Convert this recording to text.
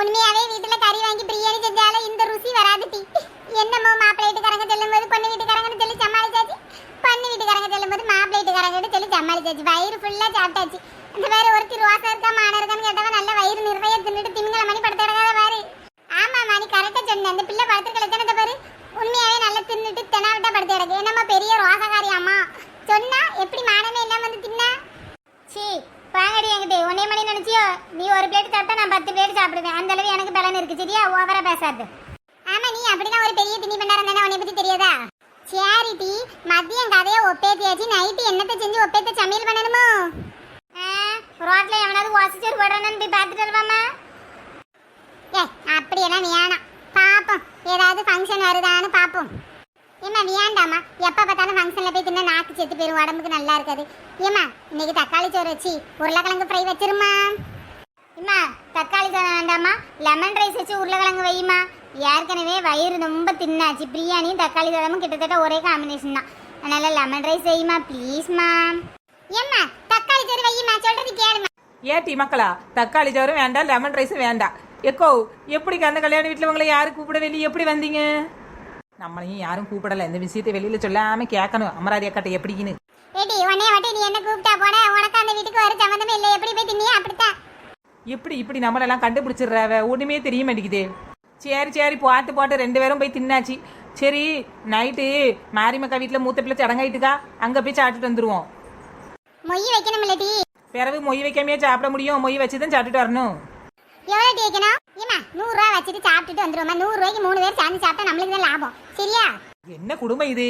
உண்மையாவே வீட்டுல கறி வாங்கி பிரியாணி செஞ்சாலும் இந்த ருசி வராது டி. என்னமோ மாப்பிள்ளை வீட்டுக்காரங்க சொல்லும் போது பொண்ணு வீட்டுக்காரங்கன்னு சொல்லி சமாளிச்சாச்சு. பொண்ணு வீட்டுக்காரங்க சொல்லும் போது மாப்பிள்ளை வீட்டுக்காரங்க சொல்லி சமாளிச்சாச்சு. வயிறு ஃபுல்லா சாப்பிட்டாச்சு. இந்த வேற ஒருத்தி ரோசா இருக்கா மான இருக்கான்னு கேட்டவ நல்ல வயிறு நிறைய தின்னுட்டு திமிங்கல மணி படத்தை கிடக்காத பாரு. ஆமா மணி கரெக்டா சொன்ன. அந்த பிள்ளை படுத்துருக்கல எத்தனை பாரு. உண்மையாவே நல்லா தின்னுட்டு தெனாவிட்டா படத்தை கிடக்கு. என்னம்மா பெரிய ரோசகாரி அம்மா சொன்னா எப்படி மானமே இல்லாம வந்து தின்னா சீ வாங்கடி என்கிட்ட ஒன்னே மணி நினைச்சியோ? நீ ஒரு பிளேட் சாப்பிட்டா நான் பத்து பிளேட் சாப்பிடுவேன். அந்த அளவு எனக்கு பலன் இருக்கு சரியா? ஓவரா பேசாது. ஆமா நீ அப்படிதான் ஒரு பெரிய திணி பண்டாரம் தானே? உன்னை பத்தி தெரியாதா? சேரிட்டி மதியம் கதையை ஒப்பேத்தியாச்சு. நைட்டு என்னத்தை செஞ்சு ஒப்பேத்த சமையல் பண்ணணுமோ? ரோட்ல எவனாவது வாசிச்சோர் போடுறானு போய் பார்த்துட்டு வருவாமா ஏ அப்படியெல்லாம் வேணாம். பார்ப்போம் ஏதாவது ஃபங்க்ஷன் வருதான்னு பார்ப்போம் ஏம்மா வேண்டாம்மா எப்போ பார்த்தாலும் ஃபங்க்ஷனில் போய் தின்ன நாக்கு செத்து போயிடும் உடம்புக்கு நல்லா இருக்காது. ஏம்மா இன்னைக்கு தக்காளி சோறு வச்சு உருளைக்கிழங்கு ஃப்ரை வச்சிருமா இம்மா தக்காளி சோறு வேண்டாம்மா. லெமன் ரைஸ் வச்சு உருளைக்கிழங்கு வையுமா ஏற்கனவே வயிறு ரொம்ப தின்னாச்சு. பிரியாணியும் தக்காளி சாதமும் கிட்டத்தட்ட ஒரே காம்பினேஷன் தான். அதனால லெமன் ரைஸ் வையுமா ப்ளீஸ்மா ஏம்மா தக்காளி சோறு வையுமா சொல்றது கேளுமா ஏட்டி மக்களா தக்காளி சோறும் வேண்டாம் லெமன் ரைஸும் வேண்டாம். எக்கோ எப்படி அந்த கல்யாண வீட்டில் உங்களை யாரும் கூப்பிடவே இல்லை எப்படி வந்தீங்க? நம்மளையும் யாரும் கூப்பிடல. இந்த விஷயத்தை வெளியில சொல்லாம கேட்கணும் அமராதி அக்காட்ட எப்படின்னு. ஏடி நீ என்ன கூப்பிட்டா போன? உனக்கு அந்த வீட்டுக்கு வர சம்மந்தமே இல்லை எப்படி போய் தின்னியா? அப்படித்தான். எப்படி இப்படி நம்மளெல்லாம் கண்டுபிடிச்சிடுறாவ ஒண்ணுமே தெரிய மாட்டேங்குதே. சரி சரி பார்த்து போட்டு ரெண்டு பேரும் போய் தின்னாச்சு. சரி நைட்டு மாரிமக்கா வீட்டில் மூத்த பிள்ளை சடங்காயிட்டுக்கா? அங்கே போய் சாப்பிட்டுட்டு வந்துருவோம். மொய் வைக்கணும் பிறகு மொய் வைக்காமையே சாப்பிட முடியும்? மொய் வச்சு தான் சாப்பிட்டுட்டு வரணும். எவ்வளோ வைக்கணும்? ஏமா நூறுரூவா வச்சுட்டு சாப்பிட்டுட்டு வந்துருவோம்மா. நூறு ரூபாய்க்கு மூணு பேர் சேர்ந்து சாப்பிட்டா நம்மளுக்கு தான் லாபம். சரியா? என்ன குடும்பம் இது?